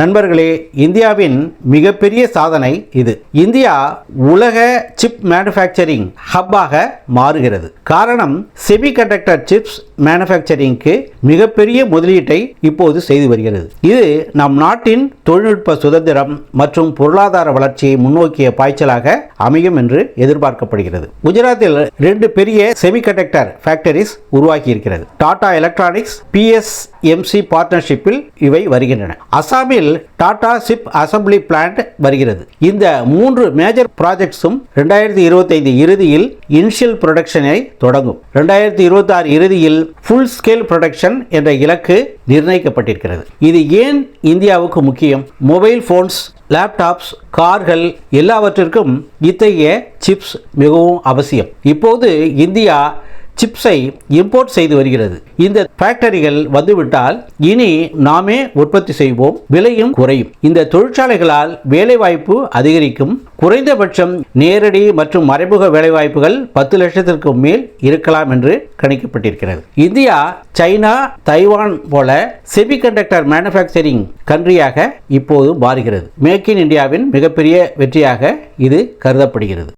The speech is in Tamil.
நண்பர்களே இந்தியாவின் மிகப்பெரிய சாதனை இது. இந்தியா உலக சிப் மேனுஃபேக்சரிங் ஹப்பாக மாறுகிறது. காரணம் செமிகண்டக்டர் சிப்ஸ் மேனுஃபேக்சரிங்க்கு மிகப்பெரிய முதலீட்டை இப்போது செய்து வருகிறது. இது நம் நாட்டின் தொழில்நுட்ப சுதந்திரம் மற்றும் பொருளாதார வளர்ச்சியை முன்னோக்கிய பாய்ச்சலாக அமையும் என்று எதிர்பார்க்கப்படுகிறது. குஜராத்தில் ரெண்டு பெரிய செமிகண்டக்டர் ஃபேக்டரிஸ் உருவாக்கி இருக்கிறது டாடா எலக்ட்ரானிக்ஸ் பிஎஸ்எம்சி பார்ட்னர்ஷிப்பில் இவை வருகின்றன. அசாமில் டாடா சிப் அசம்பிளி பிளான்ட் வருகிறது. இந்த மூன்று மேஜர் ப்ராஜெக்ட்ஸும் ரெண்டாயிரத்தி இருபத்தைந்து இறுதியில் இனிஷியல் ப்ரொடக்ஷனை தொடங்கும். ரெண்டாயிரத்தி இருபத்தாறு இறுதியில் ஃபுல் ஸ்கேல் ப்ரொடக்ஷன் என்ற இலக்கு நிர்ணயிக்கப்பட்டிருக்கிறது. இது ஏன் இந்தியாவுக்கு முக்கியம்? மொபைல் ஃபோன்ஸ் லேப்டாப்ஸ் கார்கள் எல்லாவற்றிற்கும் இத்தகைய சிப்ஸ் மிகவும் அவசியம். இப்போது இந்தியா சிப்ஸை இம்போர்ட் செய்து வருகிறது. இந்த ஃபேக்டரிகள் வந்துவிட்டால் இனி நாமே உற்பத்தி செய்வோம். விலையும் குறையும். இந்த தொழிற்சாலைகளால் வேலைவாய்ப்பு அதிகரிக்கும். குறைந்தபட்சம் நேரடி மற்றும் மறைமுக வேலைவாய்ப்புகள் பத்து லட்சத்திற்கு மேல் இருக்கலாம் என்று கணிக்கப்பட்டிருக்கிறது. இந்தியா சைனா தைவான் போல செமிகண்டக்டர் மேனுஃபேக்சரிங் கண்ட்ரியாக இப்போது மாறுகிறது. மேக் இன் இந்தியாவின் மிகப்பெரிய வெற்றியாக இது கருதப்படுகிறது.